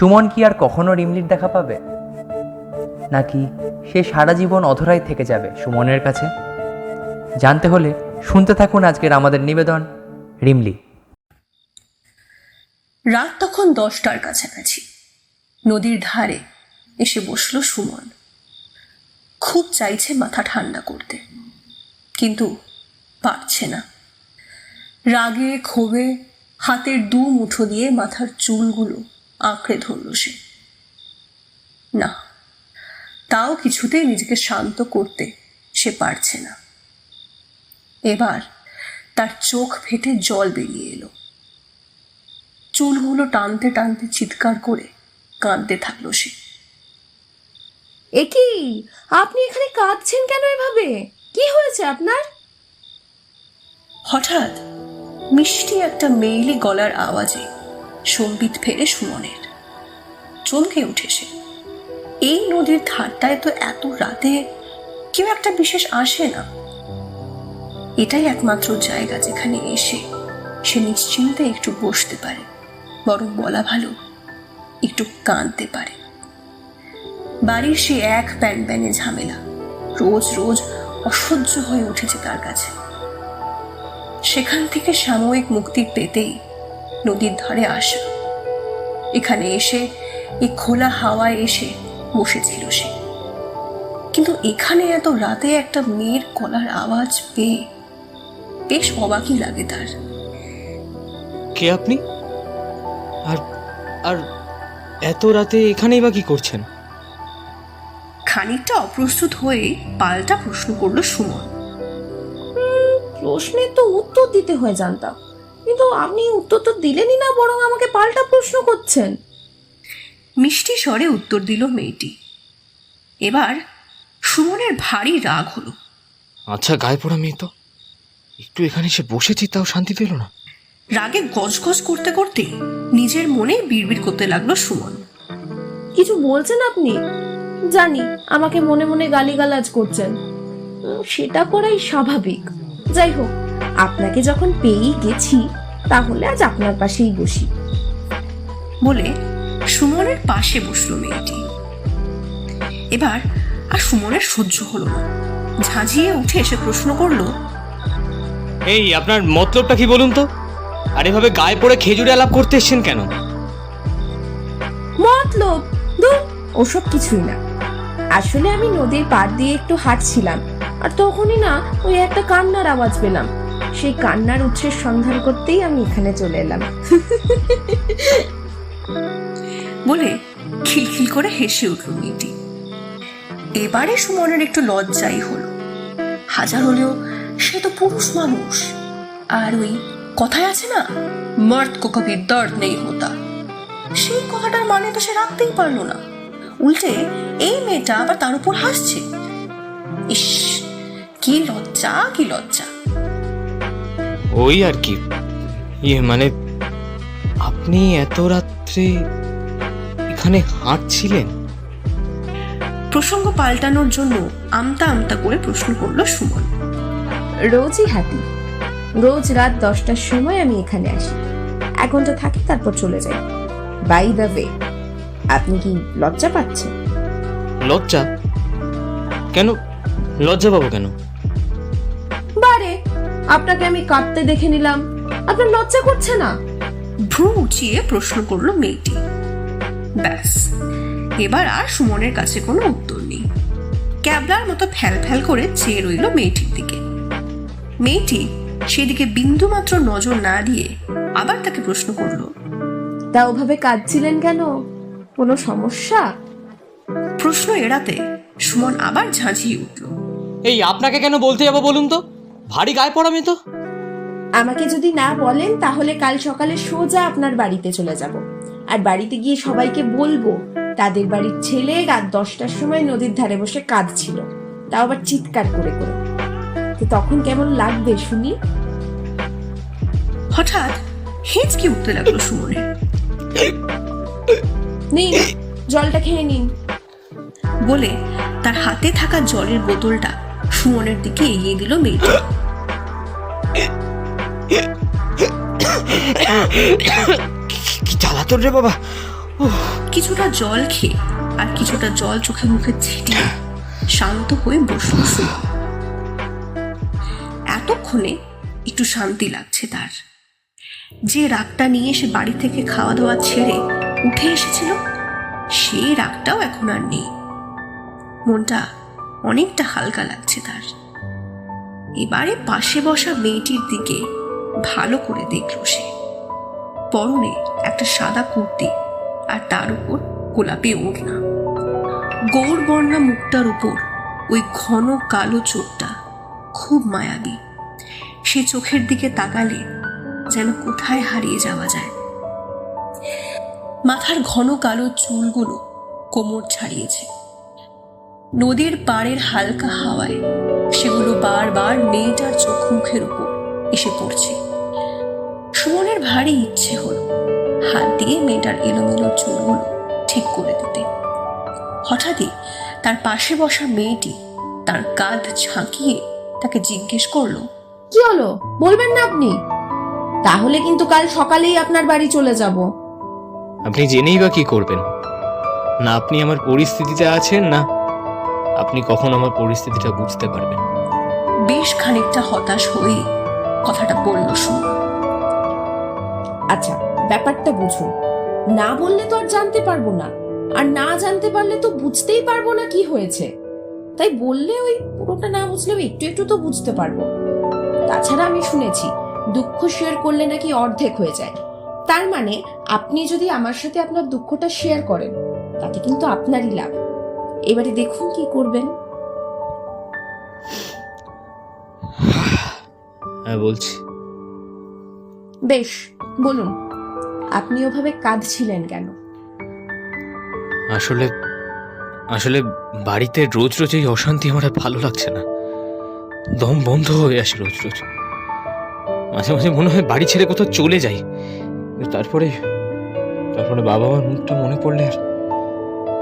সুমন কি আর কখনো রিমলির দেখা পাবে? নাকি সে সারা জীবন অধরাই থেকে যাবে সুমনের কাছে? জানতে হলে শুনতে থাকুন আজকের আমাদের নিবেদন, রিমলি। রাত তখন দশটার কাছাকাছি। নদীর ধারে এসে বসল সুমন। খুব চাইছে মাথা ঠান্ডা করতে, কিন্তু পারছে না। রাগে, ক্ষোভে হাতের দু মুঠো দিয়ে মাথার চুলগুলো আঁকড়ে ধরল সে। না তাও কিছুতেই নিজেকে শান্ত করতে সে পারছে না। এবার তার চোখ ফেটে জল বেরিয়ে এলো। চুলগুলো টানতে টানতে চিৎকার করে কাঁদতে থাকল সে। এ কি আপনি এখানে কাঁদছেন কেন এভাবে? কি হয়েছে আপনার? হঠাৎ মিষ্টি একটা মেইলি গলার আওয়াজে সম্বিত ফেরে সুমনের। চমকে উঠে সে। এই নদীর ধারটায় তো এত রাতে কেউ একটা বিশেষ আসে না। এটাই একমাত্র জায়গা যেখানে এসে সে নিশ্চিন্তে একটু বসতে পারে, বরং বলা ভালো, একটু কাঁদতে পারে। বাড়ির সে এক প্যান প্যানে ঝামেলা, রোজ রোজ অসহ্য হয়ে উঠেছে তার কাছে। সেখান থেকে সাময়িক মুক্তি পেতেই নদীর ধারে আসা। এখানে এসে এই খোলা হাওয়ায় এসে বসেছিল সে। কিন্তু এখানে এত রাতে একটা মেয়ের গলার আওয়াজ পেয়ে বেশ অবাকই লাগে তার। কে আপনি? আর আর এত রাতে এখানেই বা কি করছেন? খানিকটা অপ্রস্তুত হয়ে পাল্টা প্রশ্ন করল সুমন। প্রশ্নের তো উত্তর দিতে হয় জানতাম। কিন্তু আপনি উত্তর তো দিলেনই না বরং আমাকে পাল্টা প্রশ্ন করছেন। মিষ্টি স্বরে উত্তর দিল মেয়েটি। এবার সুমনের ভারী রাগ হলো। আচ্ছা গায়ে পড়া মেয়ে তো। একটু এখানে এসে বসেছি তাও শান্তি দিল না। রাগে গজগজ করতে করতে নিজের মনে বিড়বিড় করতে লাগল সুমন। কিছু বলছেন আপনি? জানি আমাকে মনে মনে গালিগালাজ করছেন। সেটা করাই স্বাভাবিক। যাই হোক আপনাকে যখন পেয়েই গেছি তাহলে আজ আপনার পাশেই বসি। বলে সুমনের পাশে বসল মেয়েটি। এবার আর সুমনের সহ্য হলো না। ঝাঁঝিয়ে উঠে এসে প্রশ্ন করল এই আপনার মতলবটা কি বলুন তো? আর এভাবে গায়ে পড়ে খেজুরে আলাপ করতে এসছেন কেন? মতলব? দূর ওসব কিছুই না। আসলে আমি নদীর পাড় দিয়ে একটু হাঁটছিলাম আর তখনই না ওই একটা কান্নার আওয়াজ পেলাম। সেই কান্নার উৎসের সন্ধান করতেই আমি এখানে চলে এলাম। বলে খিলখিল করে হেসে উঠল মেয়েটি। এবারে সুমনের একটু লজ্জাই হলো। হাজার হলেও সে তো পুরুষ মানুষ। আর ওই কথায় আছে না মর্দ কো দর্দ নেই হতা। সেই কথাটার মানে তো সে রাখতেই পারল না। উল্টে এই মেয়েটা আবার তার উপর হাসছে। ইস, কি লজ্জা কি লজ্জা। ওই আর কি। ইয়ে মানে আপনি এত রাত্রে এখানে হাঁটছিলেন? প্রসঙ্গ পাল্টানোর জন্য আমতা আমতা করে প্রশ্ন করল সুমন। রোজই হাঁটি। রোজ রাত দশটার সময় আমি এখানে আসি। এক ঘণ্টা থাকি তারপর চলে যাই। বাই দ্য ওয়ে আপনি কি লজ্জা পাচ্ছেন? লজ্জা? কেন? লজ্জা পাবো কেন? আপনাকে আমি কাঁদতে দেখে নিলাম। আপনার লজ্জা করছে না? ভ্রু উঠিয়ে প্রশ্ন করল মেয়েটি। ব্যাস এবার আর সুমনের কাছে কোনো উত্তর নেই। ক্যাবলার মতো ফ্যাল ফ্যাল করে চেয়ে রইল মেয়েটির দিকে। মেয়েটি সেদিকে বিন্দুমাত্র নজর না দিয়ে আবার তাকে প্রশ্ন করল তা ওভাবে কাঁদছিলেন কেন? কোনো সমস্যা? প্রশ্ন এড়াতে সুমন আবার ঝাঁঝিয়ে উঠল। এই আপনাকে কেন বলতে যাব বলুন তো? ভারী গায়ে পড়া মেয়ে তো। আমাকে যদি না বলেন তাহলে কাল সকালে সোজা আপনার বাড়িতে চলে যাব। আর বাড়িতে গিয়ে সবাইকে বলব তাদের বাড়ির ছেলে রাত দশটার সময় নদীর ধারে বসে কাঁদছিল। তাও আবার চিৎকার করে করে। তো তখন কেমন লাগবে শুনি? হঠাৎ হেঁচকি উঠতে লাগল সুমনের নিন জলটা খেয়ে নিন। বলে তার হাতে থাকা জলের বোতলটা সুমনের দিকে এগিয়ে দিল মেয়েটি। কি রে বাবা? কিছুটা জল খেয়ে আর কিছুটা জল চোখে মুখে ছিটিয়ে শান্ত হয়ে বসল। এতক্ষণে একটু শান্তি লাগছে তার। যে রাগটা নিয়ে সে বাড়ি থেকে খাওয়া দাওয়া ছেড়ে উঠে এসেছিল সেই রাগটাও এখন আর নেই। মনটা অনেকটা হালকা লাগছে তার। এবারে পাশে বসা মেয়েটির দিকে ভালো করে দেখল সে। পরনে একটা সাদা কুর্তি আর তার উপর গোলাপি ওড়না। গৌর বর্ণা মুখটার উপর ওই ঘন কালো চোখটা খুব মায়াবী। সে চোখের দিকে তাকালে যেন কোথায় হারিয়ে যাওয়া যায়। মাথার ঘন কালো চুলগুলো কোমর ছাড়িয়েছে। নদীর পাড়ের হালকা হাওয়ায় সেগুলো বারবার মেয়েটার চোখ উপর এসে পড়ছে। সুমনের ভারী ইচ্ছে হলো হাত দিয়ে মেয়েটার এলোমেলো চুলগুলো ঠিক করে দিতে। হঠাৎই তার পাশে বসা মেয়েটি তার কাঁধ ঝাঁকিয়ে তাকে জিজ্ঞেস করল কি হলো? বলবেন না আপনি। তাহলে কিন্তু কাল সকালেই আপনার বাড়ি চলে যাব। আপনি জেনেই বা কি করবেন? না আপনি আমার পরিস্থিতিতে আছেন না আপনি কখন আমার পরিস্থিতিটা বুঝতে পারবেন। বেশ খানিকটা হতাশ হয়ে কথাটা বলল সুমন আচ্ছা ব্যাপারটা বুঝুন। না বললে তো আর জানতে পারব না। আর না জানতে পারলে তো বুঝতেই পারব না কি হয়েছে। তাই বললে ওই পুরোটা না বুঝলেও একটু একটু তো বুঝতে পারব। তাছাড়া আমি শুনেছি, দুঃখ শেয়ার করলে নাকি অর্ধেক হয়ে যায়। তার মানে আপনি যদি আমার সাথে আপনার দুঃখটা শেয়ার করেন, তাতে কিন্তু আপনারই লাভ। এবারে দেখুন কি করবেন। হ্যাঁ বলছি। বেশ বলুন আপনি ওভাবে কাঁদছিলেন কেন? আসলে আসলে বাড়িতে রোজ রোজ এই অশান্তি আমার আর ভালো লাগছে না। দম বন্ধ হয়ে আসে রোজ রোজ। মাঝে মাঝে মনে হয় বাড়ি ছেড়ে কোথাও চলে যাই। তারপরে তারপরে বাবা মার মুখটা মনে পড়লে আর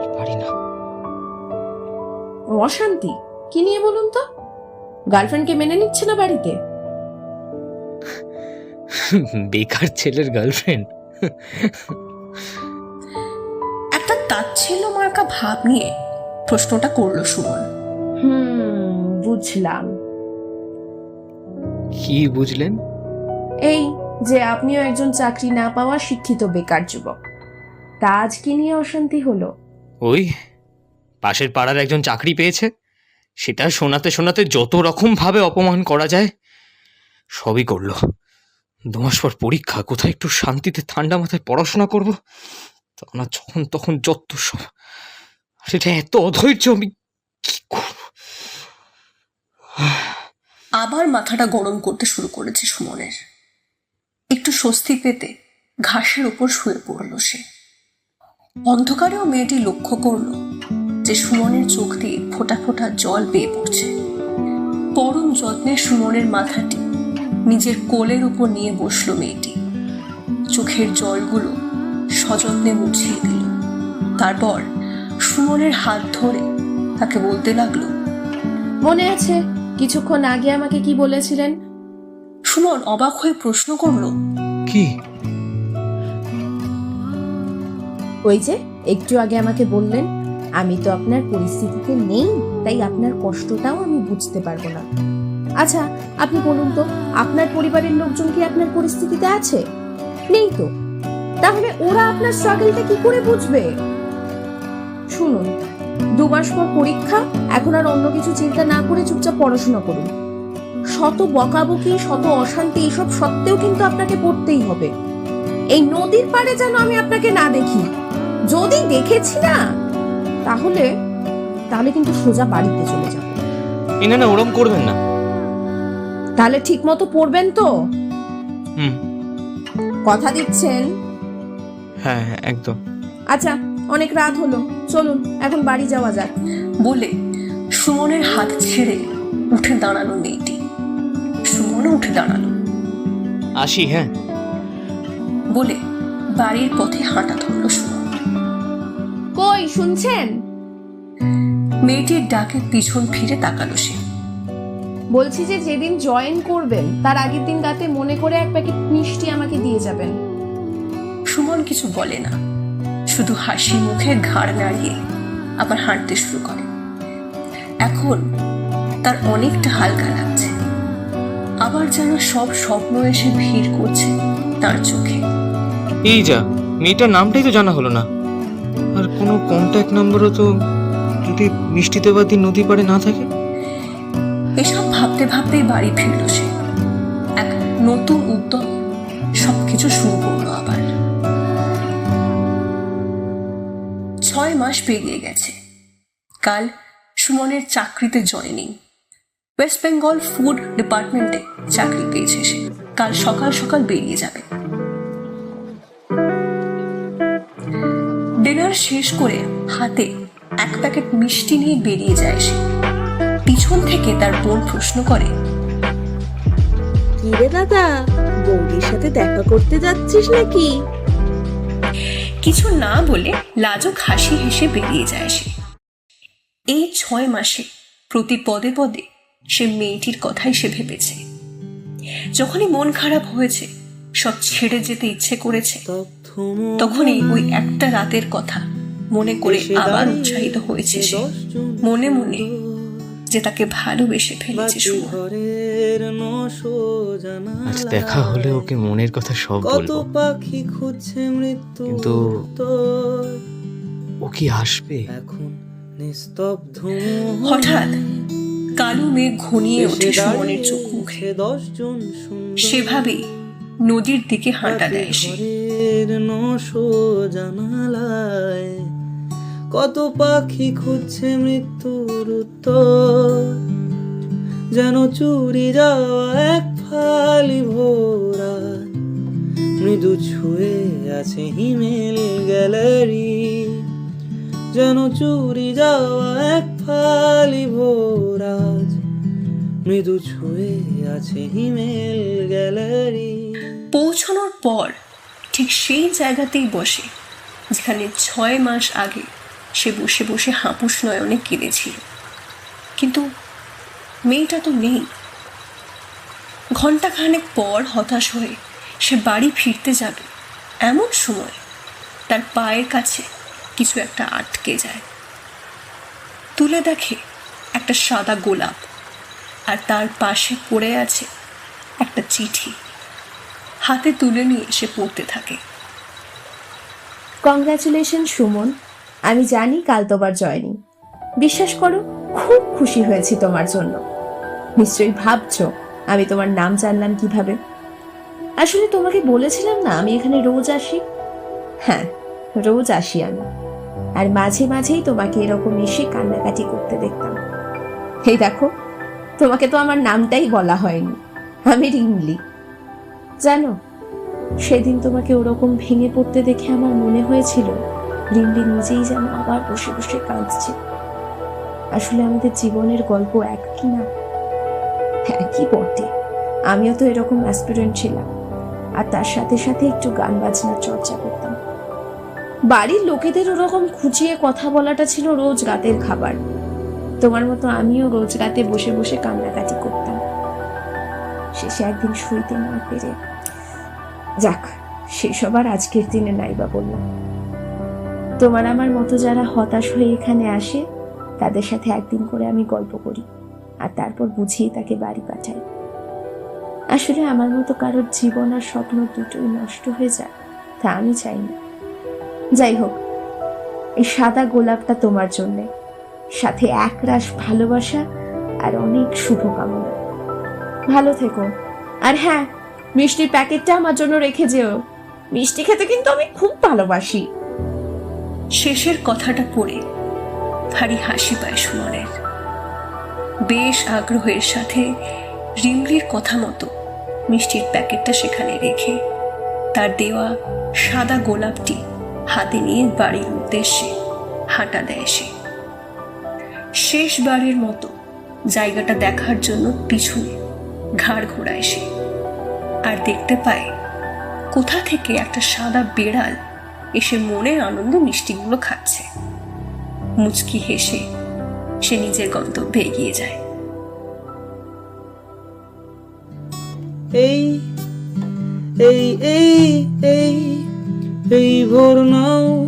আর পারি না। অশান্তি? কি নিয়ে বলুন তো? গার্লফ্রেন্ডকে মেনে নিচ্ছে না বাড়িতে? বেকার ছেলের গার্লফ্রেন্ড একটা তাচ্ছিল্য মার্কা ভাব নিয়ে প্রশ্নটা করল সুমন। হুম বুঝলাম। কি বুঝলেন? এই যে আপনিও একজন চাকরি না পাওয়া শিক্ষিত বেকার যুবক। তা আজ কি নিয়ে অশান্তি হলো? ওই পাশের পাড়ার একজন চাকরি পেয়েছে। সেটা শোনাতে শোনাতে যত রকম ভাবে অপমান করা যায় সবই করল। দু মাস পর পরীক্ষা, কোথায় একটু শান্তিতে ঠান্ডা মাথায় পড়াশোনা করব? আর যখন তখন যত সব সেটা এত অধৈর্য, আমি কি আবার মাথাটা গরম করতে শুরু করেছে সুমনের। একটু স্বস্তি পেতে ঘাসের উপর শুয়ে পড়ল সে। অন্ধকারেও মেয়েটি লক্ষ্য করল যে সুমনের চোখ দিয়ে ফোঁটা ফোঁটা জল বেয়ে পড়ছে। পরম যত্নে সুমনের মাথাটি নিজের কোলের উপর নিয়ে বসল মেয়েটি। চোখের জলগুলো সযত্নে মুছিয়ে দিল। তারপর সুমনের হাত ধরে তাকে বলতে লাগল মনে আছে কিছুক্ষণ আগে আমাকে কি বলেছিলেন? সুমন অবাক হয়ে প্রশ্ন করল কি? ওই যে একটু আগে আমাকে বললেন আমি তো আপনার পরিস্থিতিতে নেই তাই আপনার কষ্টটাও আমি বুঝতে পারব না। আচ্ছা আপনি বলুন তো, আপনার পরিবারের লোকজন কি আপনার পরিস্থিতিতে আছে? নেই তো। তাহলে ওরা আপনার স্ট্রাগলটা কি করে বুঝবে? শুনুন, দু মাস পর পরীক্ষা, এখন আর অন্য কিছু চিন্তা না করে চুপচাপ পড়াশোনা করুন। শত বকাবকি, শত অশান্তি, এসব সত্ত্বেও কিন্তু আপনাকে পড়তেই হবে। এই নদীর পাড়ে যেন আমি আপনাকে না দেখি। যদি দেখেছি না, তাহলে তাহলে কিন্তু সোজা বাড়িতে চলে যাব। না না, ওরম করবেন না। তাহলে ঠিক মতো পড়বেন তো? হুম। কথা দিচ্ছেন? হ্যাঁ হ্যাঁ একদম। আচ্ছা অনেক রাত হলো। চলুন এখন বাড়ি যাওয়া যাক। বলে সুমনের হাত ছেড়ে উঠে দাঁড়ানো মেয়েটি। সুমনও উঠে দাঁড়াল। আসি হ্যাঁ। বলে বাড়ির পথে হাঁটা ধরলো সুমন। কই শুনছেন? মেয়েটির ডাকে পিছন ফিরে তাকালো সে। বলছি যে যেদিন জয়েন করবেন তার আগের দিন রাতে মনে করে এক প্যাকেট মিষ্টি আমাকে দিয়ে যাবেন। সুমন কিছু বলে না। শুধু হাসি মুখে ঘাড় নাড়িয়ে আবার হাঁটতে শুরু করে। এখন তার অনেকটা হালকা লাগছে। আবার যেন সব স্বপ্ন এসে ভিড় করছে তার চোখে। এই যা মেয়েটার নামটাই তো জানা হলো না। আর কোনো কন্ট্যাক্ট নাম্বারও তো যদি মিষ্টি দেবাদি নদী পাড়ে না থাকে? এসব ভাবতে ভাবতেই বাড়ি ফিরল সে। এক নতুন উদ্যম সবকিছু শুরু করল আবার। ছয় মাস পেরিয়ে গেছে। কাল সুমনের চাকরিতে জয়েনিং। ওয়েস্ট বেঙ্গল ফুড ডিপার্টমেন্টে চাকরি পেয়েছে সে। কাল সকাল সকাল বেরিয়ে যাবে। ডিনার শেষ করে হাতে এক প্যাকেট মিষ্টি নিয়ে বেরিয়ে যায় সে। পিছন থেকে তার বোন প্রশ্ন করে কিরে দাদা বৌদির সাথে দেখা করতে যাচ্ছিস নাকি? কিছু না বলে লাজক হাসি হেসে বেরিয়ে যায় সে। এই ছয় মাসে প্রতি পদে পদে সে মেয়েটির কথাই সে ভেবেছে। যখনই মন খারাপ হয়েছে সব ছেড়ে যেতে ইচ্ছে করেছে তখনই ওই একটা রাতের কথা মনে করে আবার উৎসাহিত হয়েছে সে। মনে মনে যে তাকে ভালোবেসে ফেলেছে আজ দেখা হলে ওকে মনের কথা সব কত বলব। পাখি খুঁজছে মৃত্যু কিন্তু ও কি আসবে? এখন নিস্তব্ধ হঠাৎ কালো মেঘ ঘনিয়ে ওঠে সুমনের চোখ মুখে। দশ জন সেভাবেই নদীর দিকে হাঁটা দেয় সে। নশো জানালায় কত পাখি খুঁজছে মৃত্যুর উত্তর? যেন চুরি যাওয়া এক ফালি ভোরা। মৃদু ছুঁয়ে আছে হিমেল গ্যালারি। যেন চুরি যাওয়া এক ফালি ভোরাজ মৃদু ছুঁয়ে আছে হিমেল গ্যালারি। পৌঁছানোর পর ঠিক সেই জায়গাতেই বসে, যেখানে ছয় মাস আগে সে বসে বসে হাঁপুস নয়নে কেঁদেছিল। কিন্তু মেয়েটা তো নেই। ঘন্টাখানেক পর হতাশ হয়ে সে বাড়ি ফিরতে যাবে এমন সময় তার পায়ের কাছে কিছু একটা আটকে যায়। তুলে দেখে একটা সাদা গোলাপ আর তার পাশে পড়ে আছে একটা চিঠি। হাতে তুলে নিয়ে সে পড়তে থাকে। কংগ্রাচুলেশন সুমন। আমি জানি কাল তোমার জয়নিং। বিশ্বাস করো, খুব খুশি হয়েছি তোমার জন্য। নিশ্চয়ই ভাবছ আমি তোমার নাম জানলাম কীভাবে? আসলে তোমাকে বলেছিলাম না, আমি এখানে রোজ আসি? হ্যাঁ রোজ আসি আমি। আর মাঝে মাঝেই তোমাকে এরকম এসে কান্নাকাটি করতে দেখতাম। এই দেখো, তোমাকে তো আমার নামটাই বলা হয়নি। আমি রিমলি জানো, সেদিন তোমাকে ওরকম ভেঙে পড়তে দেখে আমার মনে হয়েছিল রিমলি নিজেই যেন আবার বসে বসে কাঁদছে। আসলে আমাদের জীবনের গল্প এক কি না। একই বটে। আমিও তো এরকম অ্যাসপিরেন্ট ছিলাম। আর তার সাথে সাথে একটু গান বাজনার চর্চা করতাম। বাড়ির লোকেদের ওরকম খুঁচিয়ে কথা বলাটা ছিল রোজ রাতের খাবার। তোমার মতো আমিও রোজ রাতে বসে বসে কান্নাকাটি করতাম। শেষে একদিন শুইতে না পেরে যাক, সেসব আর আজকের দিনে নাই বা বললাম। তোমার আমার মতো যারা হতাশ হয়ে এখানে আসে, তাদের সাথে একদিন করে আমি গল্প করি আর তারপর বুঝিয়ে তাকে বাড়ি পাঠাই। আসলে আমার মতো কারোর জীবন আর স্বপ্ন দুটোই নষ্ট হয়ে যায়, তা আমি চাই না। যাই হোক, এই সাদা গোলাপটা তোমার জন্যে। সাথে একরাশ ভালোবাসা আর অনেক শুভকামনা। ভালো থেকো। আর হ্যাঁ মিষ্টির প্যাকেটটা আমার জন্য রেখে যেও। মিষ্টি খেতে কিন্তু আমি খুব ভালোবাসি। শেষের কথাটা পড়ে ভারী হাসি পায় সুমনের। বেশ আগ্রহের সাথে রিমলির কথা মতো মিষ্টির প্যাকেটটা সেখানে রেখে তার দেওয়া সাদা গোলাপটি হাতে নিয়ে বাড়ির উদ্দেশ্যে হাঁটা দেয় সে। শেষবারের মতো জায়গাটা দেখার জন্য পিছনে ঘাড় ঘোরায় সে। আর দেখতে পায় কোথা থেকে একটা সাদা বেড়াল এসে মনের আনন্দে মিষ্টিগুলো খাচ্ছে। মুচকি হেসে সে নিজের গন্তব্যে এগিয়ে যায়। এই এই এই এই এই ভোর নাও,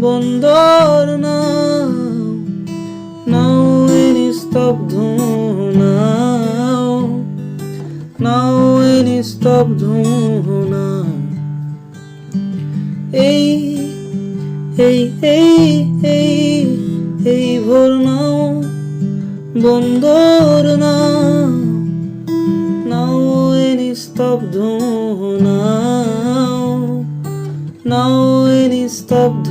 বন্দর নাও নাও এ নিস্তব্ধ নাও নাও এ নিস্তব্ধ নাও। এই এই এই এই এই ভোর নাও বন্দর না, নাও এ নিস্তব্ধ নাও নাও এ নিস্তব্ধ